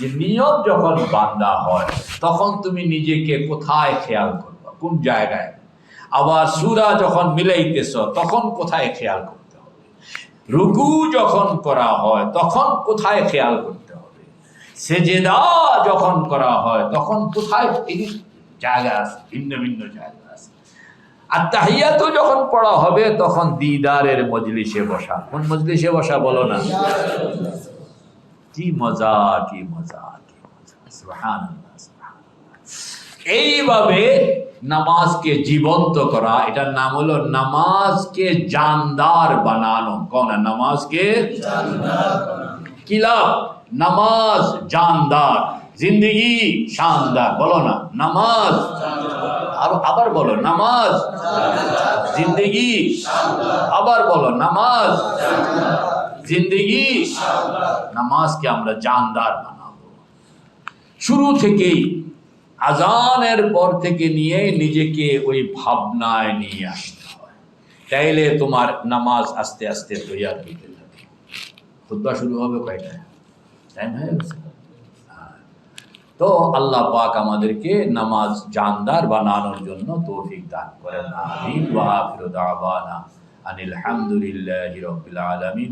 যে নিয়ম যখন বান্দা হয়, তখন তুমি নিজেকে কোথায় খেয়াল করবা? কোন জায়গায়? আবার সুরা যখন মিলাইতেছ, তখন কোথায় খেয়াল করতে হবে? রুকু যখন করা হয়, তখন কোথায় খেয়াল করতে হবে? সেজেদা যখন করা হয়, তখন কোথায়? জায়গা আছে, ভিন্ন ভিন্ন জায়গা আছে। আর তাহিয়াতও যখন পড়া হবে, তখন দিদারের মজলিসে বসা। কোন মজলিসে বসা বলো না? কি মজা কি মজা কি মজা। এইভাবে নামাজকে জীবন্ত করা, এটার নাম হলো নামাজকে জানদার বানানো। কোন নামাজকে কিলাব নামাজ জানদার, জিন্দগি শানদার। বলো না, নামাজ আবার বলো, নামাজ জিন্দগি আবার বলো, নামাজ জিন্দগি। নামাজকে আমরা জানদার বানাবো। শুরু থেকেই আজানের পর থেকে নিয়ে নিজেকে ওই ভাবনায় নিয়ে আসতে হয়। তাইলে তোমার নামাজ আস্তে আস্তে তৈয়ার হইতে থাকে। খুদ্া শুরু হবে কয়টায়? টাইম হয়ে গেছে। হ্যাঁ। তো আল্লাহ পাক আমাদেরকে নামাজ জানদার বানানোর জন্য তৌফিক দান করেন। আমিন। ওয়া আখিরু দাওয়ানা আনিল হামদুলিল্লাহি রাব্বিল আলামিন।